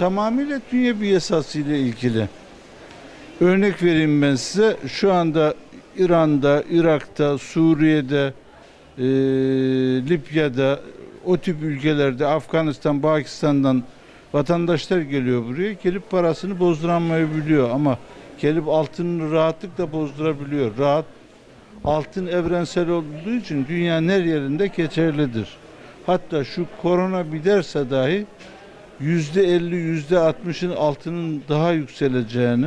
tamamıyla dünya piyasası ile ilgili. Örnek vereyim ben size. Şu anda İran'da, Irak'ta, Suriye'de, e, Libya'da, o tip ülkelerde, Afganistan, Pakistan'dan vatandaşlar geliyor buraya. Gelip parasını bozduramayabiliyor ama gelip altını rahatlıkla bozdurabiliyor. Rahat altın evrensel olduğu için dünyanın her yerinde geçerlidir. Hatta şu korona biterse dahi yüzde elli, yüzde altmışın altının daha yükseleceğini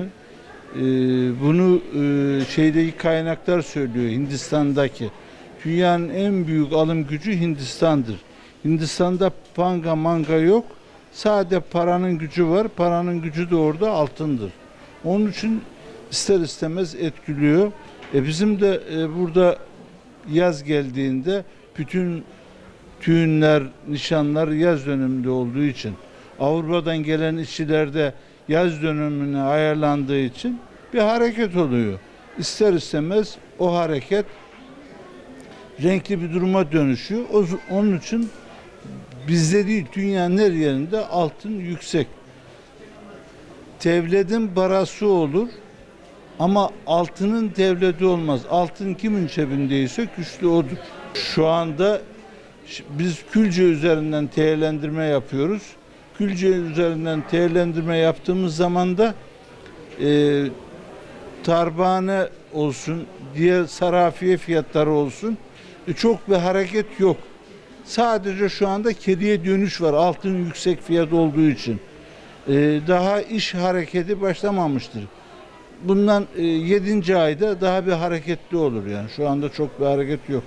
e, bunu e, şeydeki kaynaklar söylüyor Hindistan'daki. Dünyanın en büyük alım gücü Hindistan'dır. Hindistan'da panga manga yok. Sade paranın gücü var. Paranın gücü de orada altındır. Onun için ister istemez etkiliyor. E bizim de e, burada yaz geldiğinde bütün düğünler, nişanlar yaz döneminde olduğu için Avrupa'dan gelen işçiler de yaz dönemine ayarlandığı için bir hareket oluyor. İster istemez o hareket renkli bir duruma dönüşüyor. Onun için bizde değil dünyanın her yerinde altın yüksek. Devletin parası olur ama altının devleti olmaz. Altın kimin cebindeyse güçlü odur. Şu anda biz Külce üzerinden değerlendirme yapıyoruz. Külce üzerinden değerlendirme yaptığımız zaman da e, tarbane olsun, diğer sarafiye fiyatları olsun e, çok bir hareket yok. Sadece şu anda kediye dönüş var altın yüksek fiyat olduğu için. E, daha iş hareketi başlamamıştır. Bundan e, 7. ayda daha bir hareketli olur yani. Şu anda çok bir hareket yok.